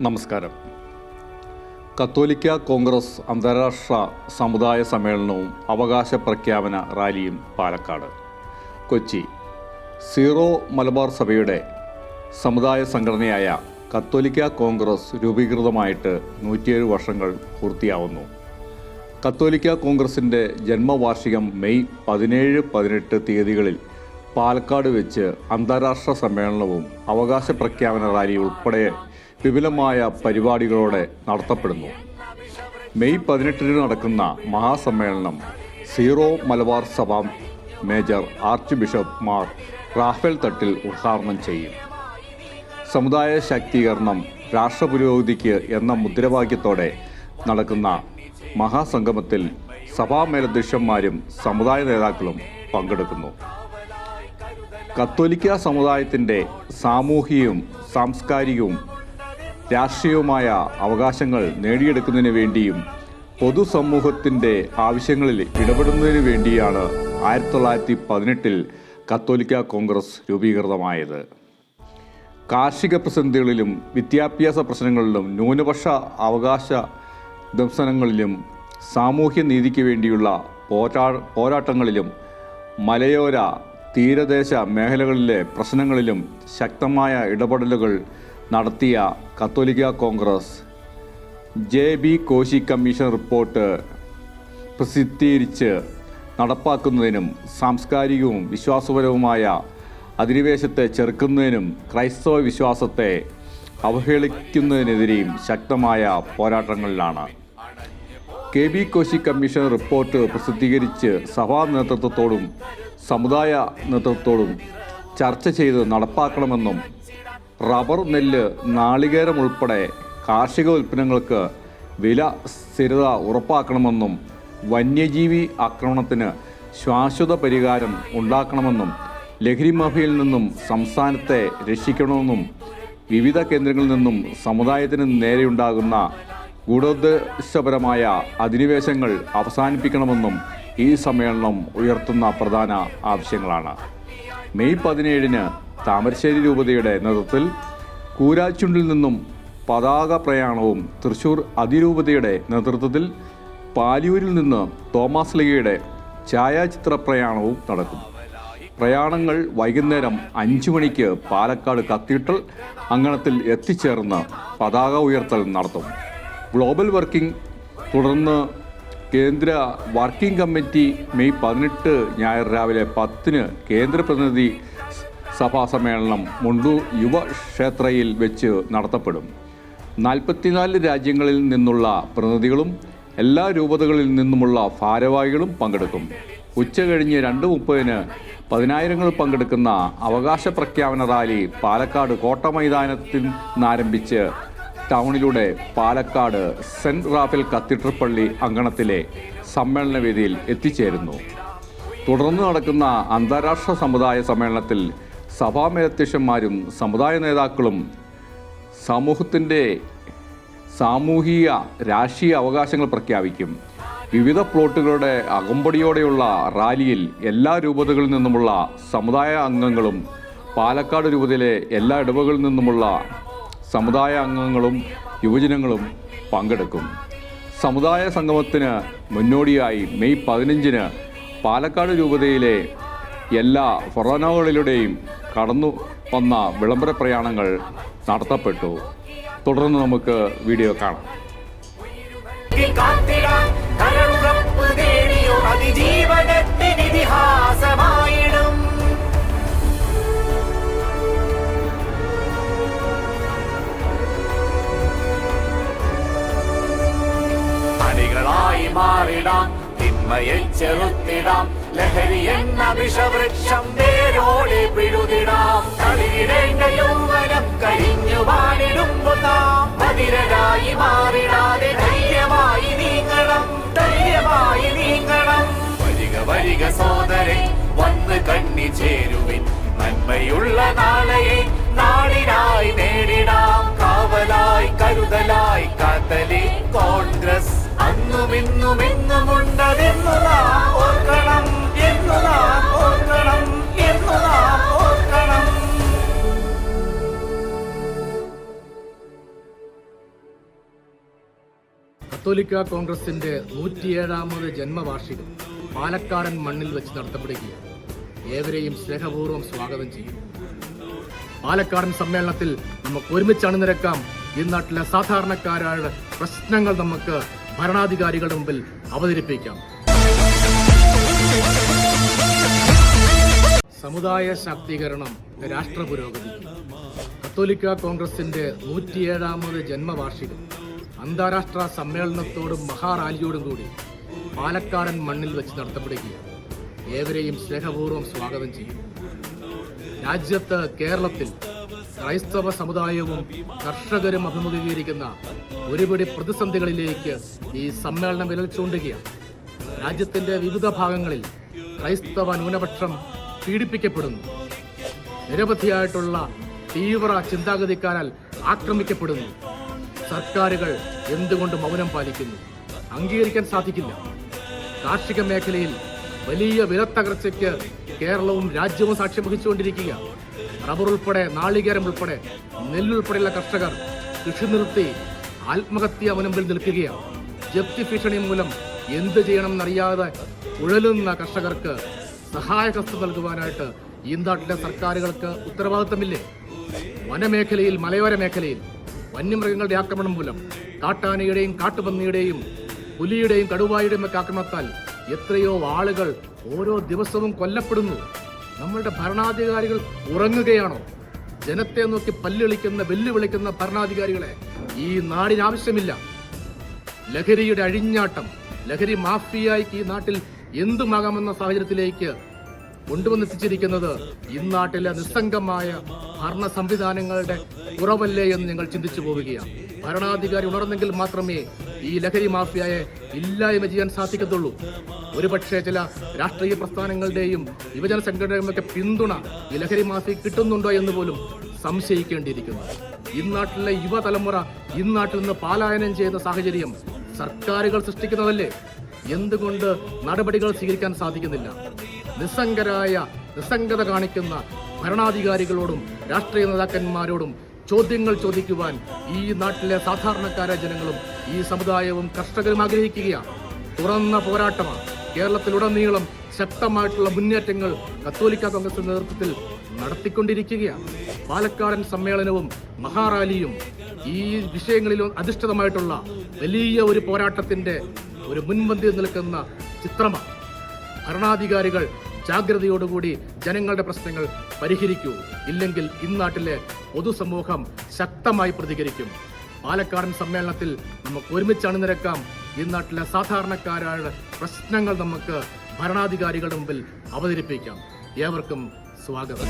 നമസ്കാരം. കത്തോലിക്ക കോൺഗ്രസ് അന്താരാഷ്ട്ര സമുദായ സമ്മേളനവും അവകാശ പ്രഖ്യാപന റാലിയും പാലക്കാട്. കൊച്ചി. സീറോ മലബാർ സഭയുടെ സമുദായ സംഘടനയായ കത്തോലിക്ക കോൺഗ്രസ് രൂപീകൃതമായിട്ട് നൂറ്റിയേഴ് വർഷങ്ങൾ പൂർത്തിയാവുന്നു. കത്തോലിക്ക കോൺഗ്രസിന്റെ ജന്മവാർഷികം മെയ് പതിനേഴ് പതിനെട്ട് തീയതികളിൽ പാലക്കാട് വെച്ച് അന്താരാഷ്ട്ര സമ്മേളനവും അവകാശ പ്രഖ്യാപന റാലി ഉൾപ്പെടെ വിപുലമായ പരിപാടികളോടെ നടത്തപ്പെടുന്നു. മെയ് പതിനെട്ടിന് നടക്കുന്ന മഹാസമ്മേളനം സീറോ മലബാർ സഭ major archbishop Mar Raphael Thattil ഉദ്ഘാടനം ചെയ്യും. സമുദായ ശാക്തീകരണം രാഷ്ട്രപുരോഗതിക്ക് എന്ന മുദ്രാവാക്യത്തോടെ നടക്കുന്ന മഹാസംഗമത്തിൽ സഭാ മേലധ്യക്ഷന്മാരും സമുദായ നേതാക്കളും പങ്കെടുക്കുന്നു. കത്തോലിക്ക സമുദായത്തിന്റെ സാമൂഹികവും സാംസ്കാരികവും രാഷ്ട്രീയവുമായ അവകാശങ്ങൾ നേടിയെടുക്കുന്നതിന് വേണ്ടിയും പൊതുസമൂഹത്തിന്റെ ആവശ്യങ്ങളിൽ ഇടപെടുന്നതിന് വേണ്ടിയാണ് ആയിരത്തി തൊള്ളായിരത്തി പതിനെട്ടിൽ കത്തോലിക്ക കോൺഗ്രസ് രൂപീകൃതമായത്. കാർഷിക പ്രതിസന്ധികളിലും വിദ്യാഭ്യാസ പ്രശ്നങ്ങളിലും ന്യൂനപക്ഷ അവകാശ ദംസനങ്ങളിലും സാമൂഹ്യ നീതിക്ക് വേണ്ടിയുള്ള പോരാ പോരാട്ടങ്ങളിലും മലയോര തീരദേശ മേഖലകളിലെ പ്രശ്നങ്ങളിലും ശക്തമായ ഇടപെടലുകൾ നടത്തിയ Catholic congress J B Koshy commission report പ്രസിദ്ധീകരിച്ച് നടപ്പാക്കുന്നതിനും സാംസ്കാരികവും വിശ്വാസപരവുമായ അധിനിവേശത്തെ ചെറുക്കുന്നതിനും ക്രൈസ്തവ വിശ്വാസത്തെ അവഹേളിക്കുന്നതിനെതിരെയും ശക്തമായ പോരാട്ടങ്ങളിലാണ്. K B Koshy commission report പ്രസിദ്ധീകരിച്ച് സഭാ നേതൃത്വത്തോടും സമുദായ നേതൃത്വത്തോടും ചർച്ച ചെയ്ത് നടപ്പാക്കണമെന്നും റബ്ബർ നെല്ല് നാളികേരം ഉൾപ്പെടെ കാർഷിക ഉൽപ്പന്നങ്ങൾക്ക് വില സ്ഥിരത ഉറപ്പാക്കണമെന്നും വന്യജീവി ആക്രമണത്തിന് ശാശ്വത പരിഹാരം ഉണ്ടാക്കണമെന്നും ലഹരി മഫയിൽ നിന്നും സംസ്ഥാനത്തെ രക്ഷിക്കണമെന്നും വിവിധ കേന്ദ്രങ്ങളിൽ നിന്നും സമുദായത്തിന് നേരെയുണ്ടാകുന്ന ഗൂഢോദ്ദേശപരമായ അധിനിവേശങ്ങൾ അവസാനിപ്പിക്കണമെന്നും ഈ സമ്മേളനം ഉയർത്തുന്ന പ്രധാന ആവശ്യങ്ങളാണ്. മെയ് പതിനേഴിന് താമരശ്ശേരി രൂപതയുടെ നേതൃത്വത്തിൽ കൂരാച്ചുണ്ടിൽ നിന്നും പതാക പ്രയാണവും തൃശൂർ അതിരൂപതയുടെ നേതൃത്വത്തിൽ പാലിയൂരിൽ നിന്ന് തോമസ് ലിഗയുടെ ഛായാചിത്ര പ്രയാണവും നടക്കും. പ്രയാണങ്ങൾ വൈകുന്നേരം അഞ്ചു മണിക്ക് പാലക്കാട് കത്തീഡ്രൽ അങ്കണത്തിൽ എത്തിച്ചേർന്ന് പതാക ഉയർത്തൽ നടത്തും. ഗ്ലോബൽ വർക്കിംഗ് തുടർന്ന് കേന്ദ്ര വർക്കിംഗ് കമ്മിറ്റി മെയ് പതിനെട്ട് ഞായർ രാവിലെ പത്തിന് കേന്ദ്ര പ്രതിനിധി സഭാ സമ്മേളനം മുണ്ടൂർ യുവക്ഷേത്രയിൽ വെച്ച് നടത്തപ്പെടും. നാൽപ്പത്തിനാല് രാജ്യങ്ങളിൽ നിന്നുള്ള പ്രതിനിധികളും എല്ലാ രൂപതകളിൽ നിന്നുമുള്ള ഭാരവാഹികളും പങ്കെടുക്കും. ഉച്ച കഴിഞ്ഞ് രണ്ട് മുപ്പതിന് പതിനായിരങ്ങൾ പങ്കെടുക്കുന്ന അവകാശ പ്രഖ്യാപന റാലി പാലക്കാട് കോട്ട മൈതാനത്തിൽ നിന്നാരംഭിച്ച് ടൗണിലൂടെ പാലക്കാട് സെന്റ് റാഫേൽ കത്തീഡ്രൽ പള്ളി അങ്കണത്തിലെ സമ്മേളന വേദിയിൽ എത്തിച്ചേരുന്നു. തുടർന്ന് നടക്കുന്ന അന്താരാഷ്ട്ര സമുദായ സമ്മേളനത്തിൽ സഭാ മേലധ്യക്ഷന്മാരും സമുദായ നേതാക്കളും സമൂഹത്തിന്റെ സാമൂഹിക രാഷ്ട്രീയ അവകാശങ്ങൾ പ്രഖ്യാപിക്കും. വിവിധ പ്ലോട്ടുകളുടെ അകമ്പടിയോടെയുള്ള റാലിയിൽ എല്ലാ രൂപതകളിൽ നിന്നുമുള്ള സമുദായ അംഗങ്ങളും പാലക്കാട് രൂപതയിലെ എല്ലാ ഇടവകളിൽ നിന്നുമുള്ള സമുദായ അംഗങ്ങളും യുവജനങ്ങളും പങ്കെടുക്കും. സമുദായ സംഗമത്തിന് മുന്നോടിയായി മെയ് പതിനഞ്ചിന് പാലക്കാട് രൂപതയിലെ എല്ലാ ഫൊറോനകളിലൂടെയും കടന്നു വന്ന വിളംബര പ്രയാണങ്ങൾ നടത്തപ്പെട്ടു. തുടർന്ന് നമുക്ക് വീഡിയോ കാണാം. അതിജീവനത്തിനിതിഹാസമായിടും അണികളായി മാറിടാം തിന്മയെ ചെറുത്തിടാം. ലഹരി എന്ന വിഷവൃക്ഷം വേരോടെ പിഴുതിടാം. കളിയിടേണ്ട യൗവനം കരിഞ്ഞു വാണിടുമ്പോ നാം ബധിരരായി മാറിടാതെ ധൈര്യമായി നീങ്ങണം. ധൈര്യമായി നീങ്ങണം. വരിക വരിക സോദരൻ വന്ന് കണ്ണി ചേരുവിൻ. നന്മയുള്ള നാളെയെ നാടിനായി നേടിടാം കാവലായി കരുതലായി കാത്തലി കോൺഗ്രസ് അന്നും ഇന്നും എന്നും ഉണ്ടതെന്നു കത്തോലിക്ക കോൺഗ്രസിന്റെ നൂറ്റിയേഴാമത് ജന്മവാർഷികം പാലക്കാടൻ മണ്ണിൽ വെച്ച് നടത്തപ്പെടുകയാണ്. ഏവരെയും സ്നേഹപൂർവം സ്വാഗതം ചെയ്യും. പാലക്കാടൻ സമ്മേളനത്തിൽ നമുക്ക് ഒരുമിച്ച് അണിനിരക്കാം. ഈ നാട്ടിലെ സാധാരണക്കാരായ പ്രശ്നങ്ങൾ നമുക്ക് ഭരണാധികാരികളുടെ മുമ്പിൽ അവതരിപ്പിക്കാം. സമുദായ ശാക്തീകരണം രാഷ്ട്ര പുരോഗതി. കത്തോലിക്ക കോൺഗ്രസിന്റെ നൂറ്റിയേഴാമത് ജന്മവാർഷികം അന്താരാഷ്ട്ര സമ്മേളനത്തോടും മഹാറാലിയോടും കൂടി പാലക്കാടൻ മണ്ണിൽ വെച്ച് നടത്തപ്പെടുകയാണ് ഏവരെയും സ്നേഹപൂർവം സ്വാഗതം ചെയ്യും. രാജ്യത്ത് കേരളത്തിൽ ക്രൈസ്തവ സമുദായവും കർഷകരും അഭിമുഖീകരിക്കുന്ന ഒരുപിടി പ്രതിസന്ധികളിലേക്ക് ഈ സമ്മേളനം വിരൽ രാജ്യത്തിന്റെ വിവിധ ഭാഗങ്ങളിൽ ക്രൈസ്തവ ന്യൂനപക്ഷം പീഡിപ്പിക്കപ്പെടുന്നു. നിരവധിയായിട്ടുള്ള തീവ്ര ചിന്താഗതിക്കാരാൽ ആക്രമിക്കപ്പെടുന്നു. സർക്കാരുകൾ എന്തുകൊണ്ട് മൗനം പാലിക്കുന്നു? അംഗീകരിക്കാൻ സാധിക്കില്ല. കാർഷിക മേഖലയിൽ വലിയ വിലത്തകർച്ചയ്ക്ക് കേരളവും രാജ്യവും സാക്ഷ്യം വഹിച്ചുകൊണ്ടിരിക്കുക. റബ്ബർ ഉൾപ്പെടെ നാളികേരം ഉൾപ്പെടെ നെല്ലുൾപ്പെടെയുള്ള കർഷകർ കൃഷി നിർത്തി ആത്മഹത്യ മുനമ്പിൽ നിൽക്കുകയാണ്. ജപ്തി ഭീഷണി മൂലം എന്ത് ചെയ്യണമെന്നറിയാതെ ഉഴലുന്ന കർഷകർക്ക് സഹായഹസ്തം നൽകുവാനായിട്ട് ഈ നാട്ടിലെ സർക്കാരുകൾക്ക് ഉത്തരവാദിത്തമില്ലേ? വനമേഖലയിൽ മലയോര മേഖലയിൽ വന്യമൃഗങ്ങളുടെ ആക്രമണം മൂലം കാട്ടാനയുടെയും കാട്ടുപന്നിയുടെയും പുലിയുടെയും കടുവായുടെയും ഒക്കെ ആക്രമണത്താൽ എത്രയോ ആളുകൾ ഓരോ ദിവസവും കൊല്ലപ്പെടുന്നു. നമ്മളുടെ ഭരണാധികാരികൾ ഉറങ്ങുകയാണോ? ജനത്തെ നോക്കി പല്ലുവിളിക്കുന്ന വെല്ലുവിളിക്കുന്ന ഭരണാധികാരികളെ ഈ നാടിന് ആവശ്യമില്ല. ലഹരിയുടെ അഴിഞ്ഞാട്ടം ലഹരി മാഫിയായി ഈ നാട്ടിൽ എന്തുമാകാമെന്ന സാഹചര്യത്തിലേക്ക് കൊണ്ടുവന്നെത്തിച്ചിരിക്കുന്നത് ഇന്നാട്ടിലെ നിസ്സംഗമായ ഭരണ സംവിധാനങ്ങളുടെ കുറവല്ലേ എന്ന് ഞങ്ങൾ ചിന്തിച്ചു പോവുകയാണ്. ഭരണാധികാരി ഉണർന്നെങ്കിൽ മാത്രമേ ഈ ലഹരി മാഫിയയെ ഇല്ലായ്മ ചെയ്യാൻ സാധിക്കത്തുള്ളൂ. ഒരുപക്ഷെ ചില രാഷ്ട്രീയ പ്രസ്ഥാനങ്ങളുടെയും യുവജന സംഘടനകളുടെയൊക്കെ പിന്തുണ ഈ ലഹരി മാഫി കിട്ടുന്നുണ്ടോ എന്ന് പോലും സംശയിക്കേണ്ടിയിരിക്കുന്നു. ഇന്നാട്ടിലെ യുവതലമുറ ഇന്നാട്ടിൽ നിന്ന് പാലായനം ചെയ്യുന്ന സാഹചര്യം സർക്കാരുകൾ സൃഷ്ടിക്കുന്നതല്ലേ? എന്തുകൊണ്ട് നടപടികൾ സ്വീകരിക്കാൻ സാധിക്കുന്നില്ല? നിസ്സംഗരായ നിസ്സംഗത കാണിക്കുന്ന ഭരണാധികാരികളോടും രാഷ്ട്രീയ നേതാക്കന്മാരോടും ചോദ്യങ്ങൾ ചോദിക്കുവാൻ ഈ നാട്ടിലെ സാധാരണക്കാരായ ജനങ്ങളും ഈ സമുദായവും കർഷകരും ആഗ്രഹിക്കുകയാണ്. തുറന്ന പോരാട്ടമാണ്. കേരളത്തിലുടനീളം ശക്തമായിട്ടുള്ള മുന്നേറ്റങ്ങൾ കത്തോലിക്ക കോൺഗ്രസിന്റെ നേതൃത്വത്തിൽ നടത്തിക്കൊണ്ടിരിക്കുകയാണ്. പാലക്കാടൻ സമ്മേളനവും മഹാറാലിയും ഈ വിഷയങ്ങളിൽ അധിഷ്ഠിതമായിട്ടുള്ള വലിയ ഒരു പോരാട്ടത്തിന്റെ ഒരു മുൻപന്തിയിൽ നിൽക്കുന്ന ചിത്രമാണ്. ഭരണാധികാരികൾ ജാഗ്രതയോടുകൂടി ജനങ്ങളുടെ പ്രശ്നങ്ങൾ പരിഹരിക്കൂ. ഇല്ലെങ്കിൽ ഇന്നാട്ടിലെ പൊതുസമൂഹം ശക്തമായി പ്രതികരിക്കും. പാലക്കാടൻ സമ്മേളനത്തിൽ നമുക്ക് ഒരുമിച്ച് അണിനിരക്കാം ഇന്നാട്ടിലെ സാധാരണക്കാരായ പ്രശ്നങ്ങൾ നമുക്ക് ഭരണാധികാരികളുടെ മുമ്പിൽ അവതരിപ്പിക്കാം. ഏവർക്കും സ്വാഗതം.